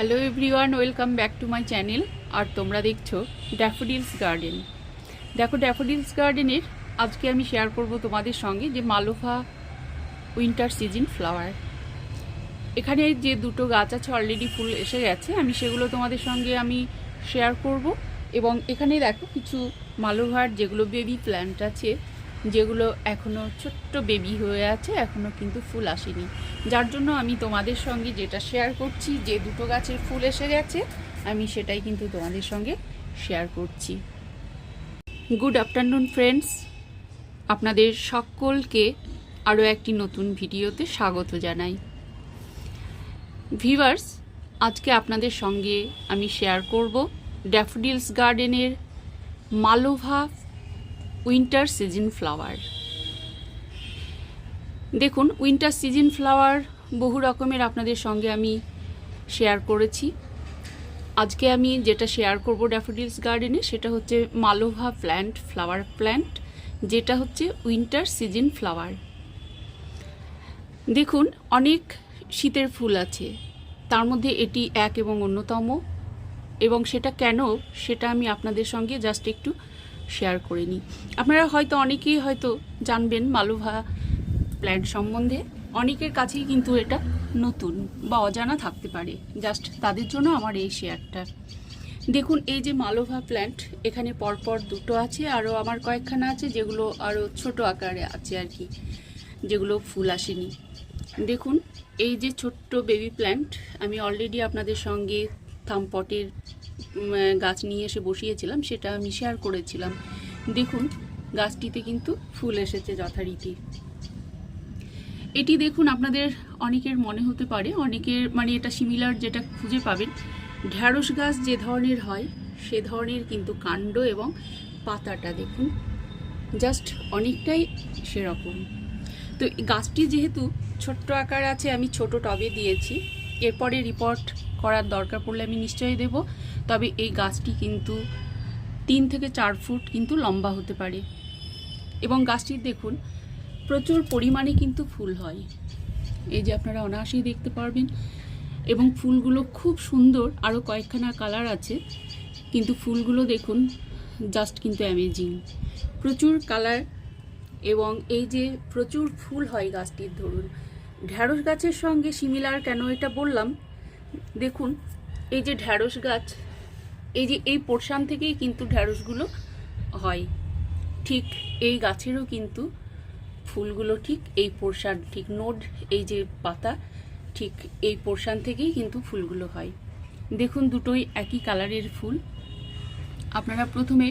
Hello everyone welcome back to my channel আর তোমরা দেখছ daffodils garden দেখো ড্যাফোডিলস গার্ডেনের আজকে আমি শেয়ার করব তোমাদের সঙ্গে যে মালোফা উইন্টার সিজন ফ্লাওয়ার এখানে যে দুটো গাছ আছে অলরেডি ফুল এসে গেছে, আমি সেগুলো তোমাদের সঙ্গে আমি শেয়ার করব। এবং এখানে দেখো কিছু মালোভার যেগুলো বেবি প্ল্যান্ট আছে যেগুলো এখনও ছোট্ট বেবি হয়ে আছে এখনও কিন্তু ফুল আসেনি। যার জন্য আমি তোমাদের সঙ্গে যেটা শেয়ার করছি, যে দুটো গাছের ফুল এসে গেছে, আমি সেটাই কিন্তু তোমাদের সঙ্গে শেয়ার করছি। গুড আফটারনুন ফ্রেন্ডস আপনাদের সকলকে আরও একটি নতুন ভিডিওতে স্বাগত জানাই। ভিভার্স আজকে আপনাদের সঙ্গে আমি শেয়ার করব ড্যাফোডিলস গার্ডেনের মালোভা উইন্টার সিজন ফ্লাওয়ার দেখুন উইন্টার সিজন ফ্লাওয়ার বহু রকমের আপনাদের সঙ্গে আমি শেয়ার করেছি। আজকে আমি যেটা শেয়ার করব ড্যাফোডিলস গার্ডেনে সেটা হচ্ছে মালোভা প্ল্যান্ট ফ্লাওয়ার প্ল্যান্ট যেটা হচ্ছে উইন্টার সিজন ফ্লাওয়ার দেখুন, অনেক শীতের ফুল আছে। তার মধ্যে এটি এক এবং অন্যতম। এবং সেটা কেন, সেটা আমি আপনাদের সঙ্গে জাস্ট একটু শেয়ার করে নিই আপনারা হয়তো অনেকেই হয়তো জানবেন মালোভা প্ল্যান্ট সম্বন্ধে। অনেকের কাছেই কিন্তু এটা নতুন বা অজানা থাকতে পারে। জাস্ট তাদের জন্য আমার এই শেয়ারটা দেখুন, এই যে মালোভা প্ল্যান্ট এখানে পরপর দুটো আছে আরও আমার কয়েকখানা আছে, যেগুলো আরও ছোট আকারে আছে আর কি, যেগুলো ফুল আসেনি। দেখুন, এই যে ছোট্ট বেবি প্ল্যান্ট আমি অলরেডি আপনাদের সঙ্গে থামপটের গাছ নিয়ে এসে বসিয়েছিলাম, সেটা আমি শেয়ার করেছিলাম। দেখুন, গাছটিতে কিন্তু ফুল এসেছে যথারীতি। এটি দেখুন, আপনাদের অনেকের মনে হতে পারে, অনেকের মানে এটা সিমিলার যেটা খুঁজে পাবেন। ঢ্যাঁড়স গাছ যে ধরনের হয়, সে ধরনের কিন্তু কাণ্ড এবং পাতাটা দেখুন জাস্ট অনেকটাই সেরকম। তো গাছটি যেহেতু ছোট্ট আকার আছে, আমি ছোট টবে দিয়েছি। এরপরে রিপোর্ট করার দরকার পড়লে আমি নিশ্চয়ই দেব। তবে এই গাছটি কিন্তু তিন থেকে চার ফুট কিন্তু লম্বা হতে পারে। এবং গাছটির দেখুন, প্রচুর পরিমাণে কিন্তু ফুল হয়। এই যে আপনারা অনায়াসেই দেখতে পারবেন। এবং ফুলগুলো খুব সুন্দর আরও কয়েকখানা কালার আছে। কিন্তু ফুলগুলো দেখুন, জাস্ট কিন্তু অ্যামেজিং। প্রচুর কালার এবং এই যে প্রচুর ফুল হয় গাছটির, ধরুন। ঢ্যাঁড়স গাছের সঙ্গে সিমিলার কেন এটা বললাম? দেখুন, এই যে ঢ্যাঁড়স গাছ, এই যে এই পোর্শান থেকেই কিন্তু ঢ্যাঁড়সগুলো হয়। ঠিক এই গাছেরও কিন্তু ফুলগুলো ঠিক এই পোর্শান, ঠিক নোড, এই যে পাতা, ঠিক এই পোর্শান থেকেই কিন্তু ফুলগুলো হয়। দেখুন দুটোই একই কালারের ফুল। আপনারা প্রথমে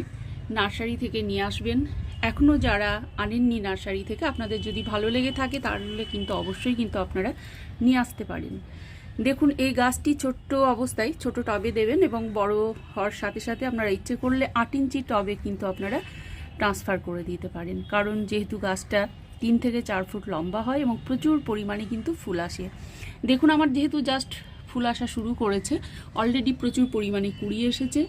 নার্সারি থেকে নিয়ে আসবেন। এখনও যারা আনেননি নার্সারি থেকে, আপনাদের যদি ভালো লেগে থাকে, তাহলে কিন্তু অবশ্যই কিন্তু আপনারা নিয়ে আসতে পারেন। দেখুন, এই গাছটি ছোট্ট অবস্থায় ছোট টবে দেবেন এবং বড় হওয়ার সাথে সাথে আপনারা ইচ্ছে করলে আট ইঞ্চি টবে কিন্তু আপনারা ট্রান্সফার করে দিতে পারেন। কারণ যেহেতু গাছটা তিন থেকে চার ফুট লম্বা হয় এবং প্রচুর পরিমাণে কিন্তু ফুল আসে। দেখুন, আমার যেহেতু জাস্ট ফুল আসা শুরু করেছে অলরেডি প্রচুর পরিমাণে কুড়ি এসেছে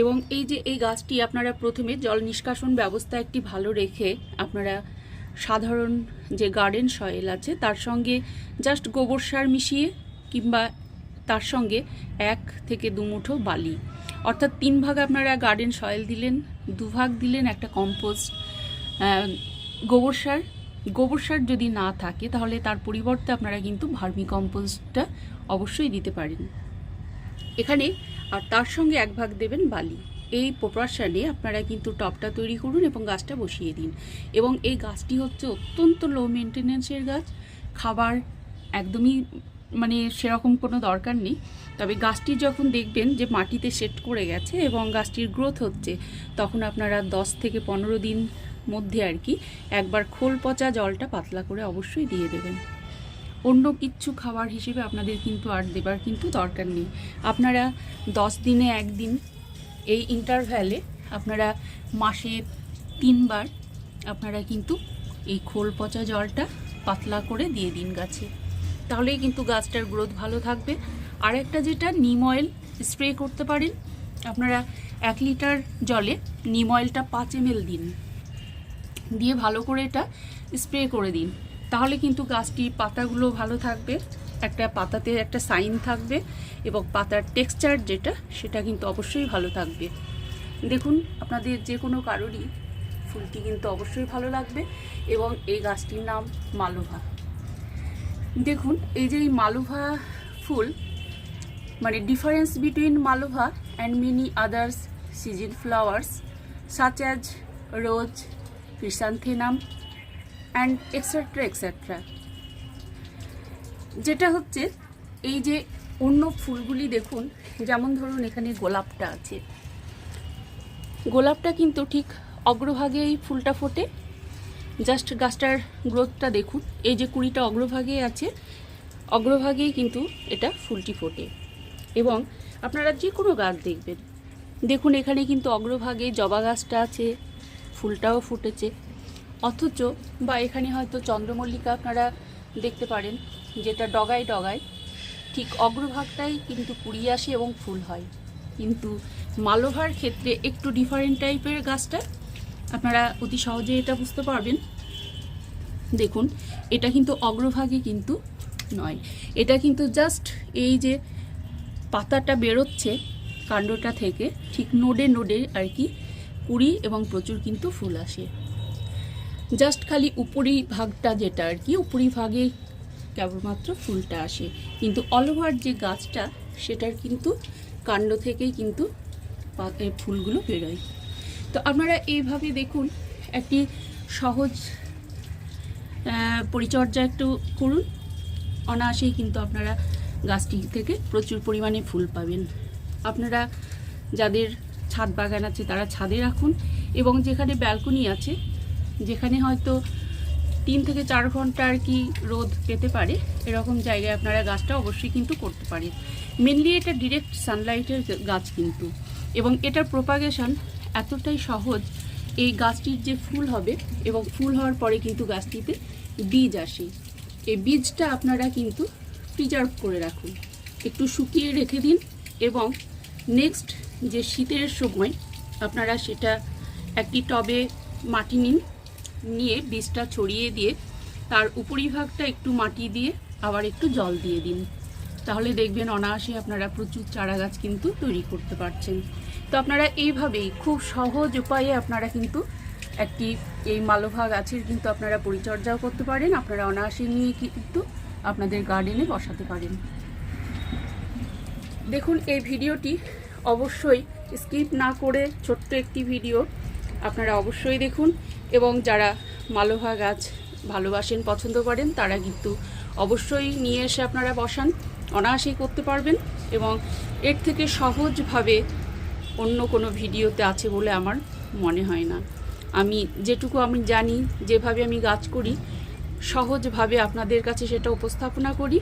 এবং এই যে এই গাছটি আপনারা প্রথমে জল নিষ্কাশন ব্যবস্থা একটি ভালো রেখে আপনারা সাধারণ যে গার্ডেন সয়েল আছে, তার সঙ্গে জাস্ট গোবর সার মিশিয়ে কিংবা তার সঙ্গে এক থেকে দু মুঠো বালি। অর্থাৎ তিন ভাগ আপনারা গার্ডেন সয়েল দিলেন, দু ভাগ দিলেন একটা কম্পোস্ট গোবর সার। গোবর সার যদি না থাকে, তাহলে তার পরিবর্তে আপনারা কিন্তু ভার্মি কম্পোস্টটা অবশ্যই দিতে পারেন। এখানে আর তার সঙ্গে এক ভাগ দেবেন বালি। এই প্রপারশানে আপনারা কিন্তু টপটা তৈরি করুন এবং গাছটা বসিয়ে দিন। এবং এই গাছটি হচ্ছে অত্যন্ত লো মেনটেন্যান্সের গাছ। খাবার একদমই মানে সেরকম কোনো দরকার নেই। তবে গাছটি যখন দেখবেন যে মাটিতে সেট করে গেছে এবং গাছটির গ্রোথ হচ্ছে, তখন আপনারা দশ থেকে পনেরো দিন মধ্যে আর কি একবার খোল পচা জলটা পাতলা করে অবশ্যই দিয়ে দেবেন। অন্য কিচ্ছু খাবার হিসেবে আপনাদের কিন্তু আর দেবার কিন্তু দরকার নেই। আপনারা দশ দিনে একদিন এই ইন্টারভ্যালে আপনারা মাসে তিনবার আপনারা কিন্তু এই খোল পচা জলটা পাতলা করে দিয়ে দিন গাছে। তাহলেই কিন্তু গাছটার গ্রোথ ভালো থাকবে। আর একটা যেটা নিম অয়েল স্প্রে করতে পারেন। আপনারা এক লিটার জলে নিম অয়েলটা পাঁচ এম দিন। দিয়ে ভালো করে এটা স্প্রে করে দিন। তাহলে কিন্তু গাছটির পাতাগুলো ভালো থাকবে। একটা পাতাতে একটা সাইন থাকবে এবং পাতার টেক্সচার যেটা, সেটা কিন্তু অবশ্যই ভালো থাকবে। দেখুন, আপনাদের যে কোনো কারোরই ফুলটি কিন্তু অবশ্যই ভালো লাগবে এবং এই গাছটির নাম মালোভা। দেখুন, এই যে এই মালোভা ফুল মানে difference between malva and many others season flowers such as rose chrysanthemum and et cetera et cetera যেটা হচ্ছে, এই যে অন্য ফুলগুলি দেখুন, যেমন ধরুন এখানে গোলাপটা আছে। গোলাপটা কিন্তু ঠিক অগ্রভাগে এই ফুলটা ফোটে। জাস্ট গাছটার গ্রোথটা দেখুন, এই যে কুড়িটা অগ্রভাগে আছে, অগ্রভাগেই কিন্তু এটা ফুলটি ফোটে। এবং আপনারা যে কোনো গাছ দেখবেন, দেখুন এখানে কিন্তু অগ্রভাগে জবা গাছটা আছে, ফুলটাও ফুটেছে। অথচ বা এখানে হয়তো চন্দ্রমল্লিকা আপনারা দেখতে পারেন যেটা ডগায় ডগায়, ঠিক অগ্রভাগটাই কিন্তু কুড়িয়ে আসে এবং ফুল হয়। কিন্তু মালোভার ক্ষেত্রে একটু ডিফারেন্ট টাইপের গাছটা আপনারা অতি সহজে এটা বুঝতে পারবেন। দেখুন, এটা কিন্তু অগ্রভাগে কিন্তু নয়। এটা কিন্তু জাস্ট এই যে পাতাটা বেরোচ্ছে কাণ্ডটা থেকে, ঠিক নোডে নোডে আর কি কুড়ি এবং প্রচুর কিন্তু ফুল আসে। জাস্ট খালি উপরি ভাগটা যেটা আর কি, উপরি ভাগে কেবলমাত্র ফুলটা আসে। কিন্তু অল ওভার যে গাছটা, সেটার কিন্তু কাণ্ড থেকেই কিন্তু ফুলগুলো বেরোয়। তো আপনারা এইভাবে দেখুন, একটি সহজ পরিচর্যা একটু করুন। অনায়াসেই কিন্তু আপনারা গাছটি থেকে প্রচুর পরিমাণে ফুল পাবেন। আপনারা যাদের ছাদ বাগান আছে, তারা ছাদে রাখুন এবং যেখানে ব্যালকনি আছে, যেখানে হয়তো তিন থেকে চার ঘণ্টা আর কি রোদ পেতে পারে, এরকম জায়গায় আপনারা গাছটা অবশ্যই কিন্তু করতে পারে মেনলি এটা ডিরেক্ট সানলাইটের গাছ কিন্তু। এবং এটার প্রোপাগেশন এতটাই সহজ, এই গাছটির যে ফুল হবে এবং ফুল হওয়ার পরে কিন্তু গাছটিতে বীজ আসে। এই বীজটা আপনারা কিন্তু প্রিজার্ভ করে রাখুন। একটু শুকিয়ে রেখে দিন এবং নেক্সট যে শীতের সময় আপনারা সেটা একটি টবে মাটি নিন নিয়ে বীজটা ছড়িয়ে দিয়ে তার উপরিভাগটা একটু মাটি দিয়ে আবার একটু জল দিয়ে দিন। তাহলে দেখবেন অনায়াসে আপনারা প্রচুর চারা গাছ কিন্তু তৈরি করতে পারছেন। তো আপনারা এইভাবেই খুব সহজ উপায়ে আপনারা কিন্তু একটি এই মালভা গাছের কিন্তু আপনারা পরিচর্যাও করতে পারেন। আপনারা অনায়াসে নিয়ে কিন্তু আপনাদের গার্ডেনে বসাতে পারেন। দেখুন, এই ভিডিওটি অবশ্যই স্কিপ না করে ছোট্ট একটি ভিডিও আপনারা অবশ্যই দেখুন। এবং যারা মালোভা গাছ ভালোবাসেন, পছন্দ করেন, তারা কিন্তু অবশ্যই নিয়ে এসে আপনারা বসান, অনায়াসেই করতে পারবেন এবং এর থেকে সহজভাবে অন্য কোনো ভিডিওতে আছে বলে আমার মনে হয় না। আমি যেটুকু আমি জানি, যেভাবে আমি গাছ করি, সহজভাবে আপনাদের কাছে সেটা উপস্থাপনা করি,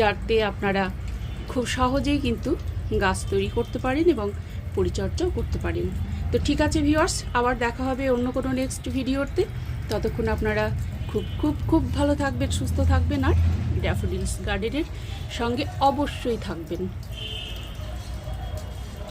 যাতে আপনারা খুব সহজেই কিন্তু গাছ তৈরি করতে পারেন এবং পরিচর্যাও করতে পারেন। তো ঠিক আছে ভিওয়ার্স আবার দেখা হবে অন্য কোনো নেক্সট ভিডিওতে ততক্ষণ আপনারা খুব খুব খুব ভালো থাকবেন, সুস্থ থাকবেন আর ড্যাফোডিলস গার্ডেনের সঙ্গে অবশ্যই থাকবেন।